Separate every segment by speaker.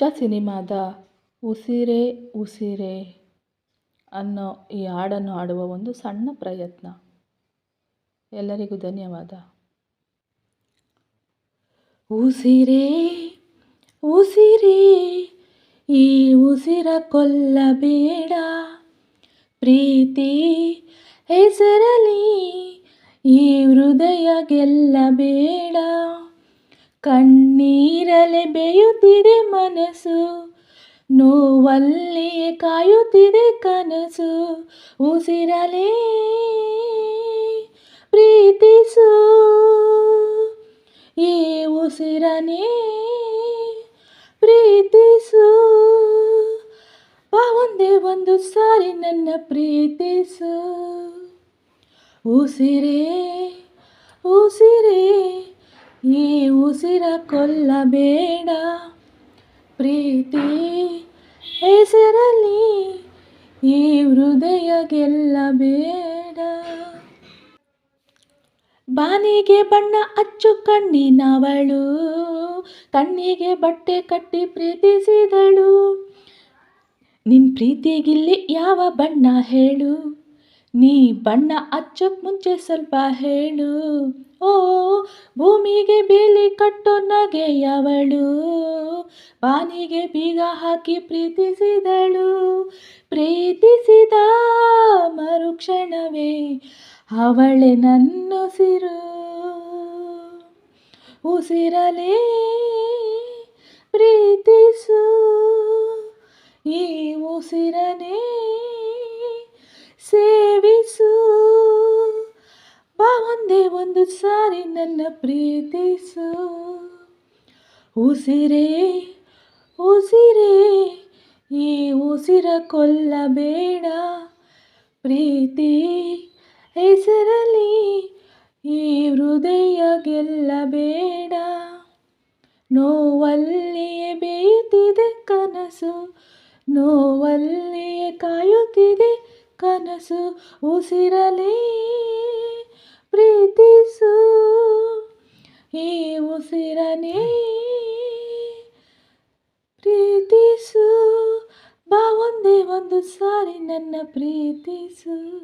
Speaker 1: ಹುಚ್ಚ ಸಿನಿಮಾದ ಉಸಿರೇ ಉಸಿರೇ ಅನ್ನೋ ಈ ಹಾಡನ್ನು ಹಾಡುವ ಒಂದು ಸಣ್ಣ ಪ್ರಯತ್ನ. ಎಲ್ಲರಿಗೂ ಧನ್ಯವಾದ. ಉಸಿರೇ ಉಸಿರೇ, ಈ ಉಸಿರ ಕೊಲ್ಲಬೇಡ. ಪ್ರೀತಿ ಹೆಸರಲಿ ಈ ಹೃದಯ ಗೆಲ್ಲಬೇಡ. ಕಣ್ಣೀರಲೆ ಬೇಯುತ್ತಿದೆ ಮನಸ್ಸು, ನೋವಲ್ಲಿಯೇ ಕಾಯುತ್ತಿದೆ ಕನಸು, ಉಸಿರಲೇ ಪ್ರೀತಿಸು. ಈ ಉಸಿರನೇ ಪ್ರೀತಿಸು. ಬಾ, ಒಂದೇ ಒಂದು ಸಾರಿ ನನ್ನ ಪ್ರೀತಿಸು. ಉಸಿರೇ ಉಸಿರೇ ಈ ಉಸಿರ ಕೊಲ್ಲಬೇಡ ಪ್ರೀತಿ ಹೆಸರಲ್ಲಿ ಈ ಹೃದಯ ಗೆಲ್ಲಬೇಡ. ಬಾನಿಗೆ ಬಣ್ಣ ಅಚ್ಚು ಕಣ್ಣಿನವಳು ಕಣ್ಣಿಗೆ ಬಟ್ಟೆ ಕಟ್ಟಿ ಪ್ರೀತಿಸಿದಳು. ನಿನ್ ಪ್ರೀತಿಗಿಲ್ಲಿ ಯಾವ ಬಣ್ಣ ಹೇಳು? ನೀ ಬಣ್ಣ ಹಚ್ಚಕ್ ಮುಂಚೆ ಸ್ವಲ್ಪ ಹೇಳು. ಓ ಭೂಮಿಗೆ ಬೇಲಿ ಕಟ್ಟೋ ನಗೆಯವಳು. ಬಾನಿಗೆ ಬೀಗ ಹಾಕಿ ಪ್ರೀತಿಸಿದಳು. ಪ್ರೀತಿಸಿದ ಮರುಕ್ಷಣವೇ ಅವಳೆ ನನ್ನುಸಿರು. ಉಸಿರಲೇ ಪ್ರೀತಿಸು. ಈ ಉಸಿರನೇ ನನ್ನ ಪ್ರೀತಿಸು. ಉಸಿರೇ ಉಸಿರೇ, ಈ ಉಸಿರ ಕೊಲ್ಲಬೇಡ. ಪ್ರೀತಿ ಹೆಸರಲ್ಲಿ ಈ ಹೃದಯ ಗೆಲ್ಲಬೇಡ. ನೋವಲ್ಲಿಯೇ ಬೇಯುತ್ತಿದೆ ಕನಸು, ನೋವಲ್ಲಿಯೇ ಕಾಯುತ್ತಿದೆ ಕನಸು, ಉಸಿರಲೇ. ಪ್ರೀತಿಸು. ಈ ಉಸಿರನೇ ಪ್ರೀತಿಸು. ಬಾ, ಒಂದೇ ಒಂದು ಸಾರಿ ನನ್ನ ಪ್ರೀತಿಸು.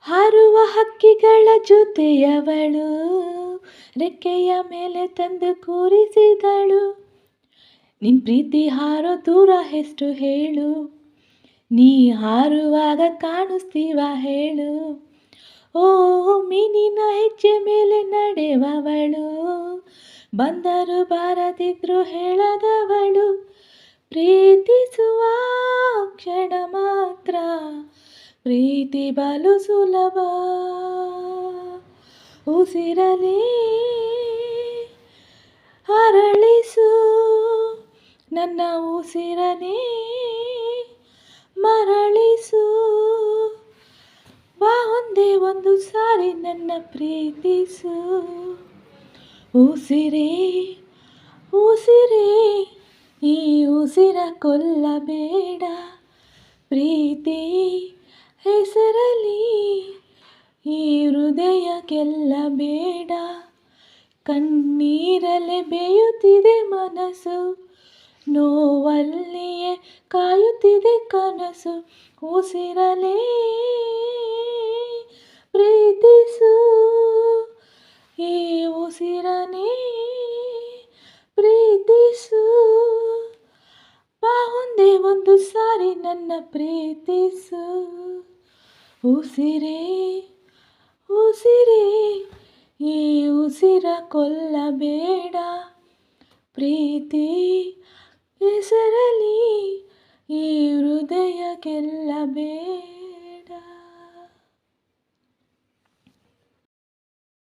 Speaker 1: ಹಾರುವ ಹಕ್ಕಿಗಳ ಜೊತೆಯವಳು, ರೆಕ್ಕೆಯ ಮೇಲೆ ತಂದು ಕೂರಿಸಿದಳು. ನಿನ್ ಪ್ರೀತಿ ಹಾರೋ ದೂರ ಎಷ್ಟು ಹೇಳು. ನೀ ಹಾರುವಾಗ ಕಾಣಿಸ್ತೀವ ಹೇಳು. ಓ ಮೀನಿನ ಹೆಜ್ಜೆ ಮೇಲೆ ನಡೆವವಳು. ಬಂದರು ಬಾರದಿದ್ರು ಹೇಳದವಳು. ಪ್ರೀತಿಸುವ ಕ್ಷಣ ಮಾತ್ರ. ಪ್ರೀತಿ ಬಲು ಸುಲಭ. ಉಸಿರಲಿ ಅರಳಿಸು. ನನ್ನ ಉಸಿರನೇ ಮರಳಿಸು. ಬಾ ಒಂದೇ ಒಂದು ಸಾರಿ ನನ್ನ ಪ್ರೀತಿಸು. ಉಸಿರೇ ಉಸಿರೇ, ಈ ಉಸಿರ ಕೊಲ್ಲಬೇಡ. ಪ್ರೀತಿ ಹೆಸರಲಿ ಈ ಹೃದಯ ಕೆಲ್ಲಬೇಡ ಕಣ್ಣೀರಲೆ ಬೇಯುತ್ತಿದೆ ಮನಸ್ಸು, ನೋವಲ್ಲಿಯೇ ಕಾಯುತ್ತಿದೆ ಕನಸು. ಉಸಿರಲೇ ನನ್ನ ಪ್ರೀತಿಸು. ಉಸಿರೇ ಉಸಿರೇ ಈ ಉಸಿರ ಕೊಲ್ಲಬೇಡ. ಪ್ರೀತಿ ಹೆಸರಲಿ ಈ ಹೃದಯ ಗೆಲ್ಲಬೇಡ.